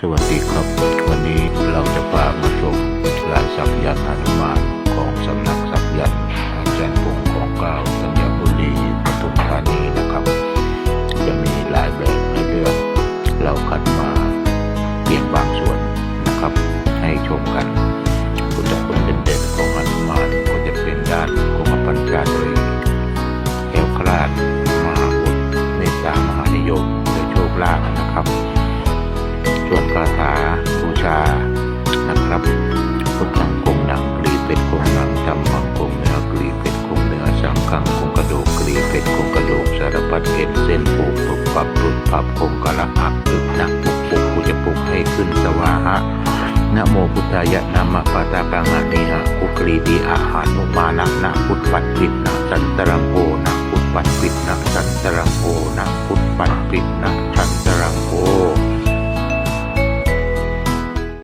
สวัสดีครับ วันนี้เราจะพามาชมลายสักยันต์หนุมานของสำนักสักยันต์อาจารย์พงศ์ของเก้าวธัญบุรีปทุมธานีนะครับ จะมีหลายแบบให้เลือกเราคัดมาเพียงบางส่วนนะครับ ให้ชมกันพุทธคุณเด่นๆของหนุมานก็จะเป็นด้านกรมปัญจาตรีแก้วคลาดมหาบุตรเมตตามหานิยมและโชคลาภนะครับ บูชานะครับพุทธังคงหนังกรีเป็ดคงหนังธรรมังคงเนื้อกรีเป็ดคงเนื้อสังฆังคงกระดูกกรีเป็ดคงกระดูกสารพัดเอ็นเส้นผูกปุบปับปุบปับคงกะละอักตึกหนักปุกปุกกูจะปุกให้ขึ้นสวาหะนะโมพุทธายะนามะปาตากังอะนิหะกุกรีดีอาหารุมานะนะพุทธปัตตินะสันตรังโอนะพุทธปัตตินะสันตรังโอนะพุทธปัตตินะ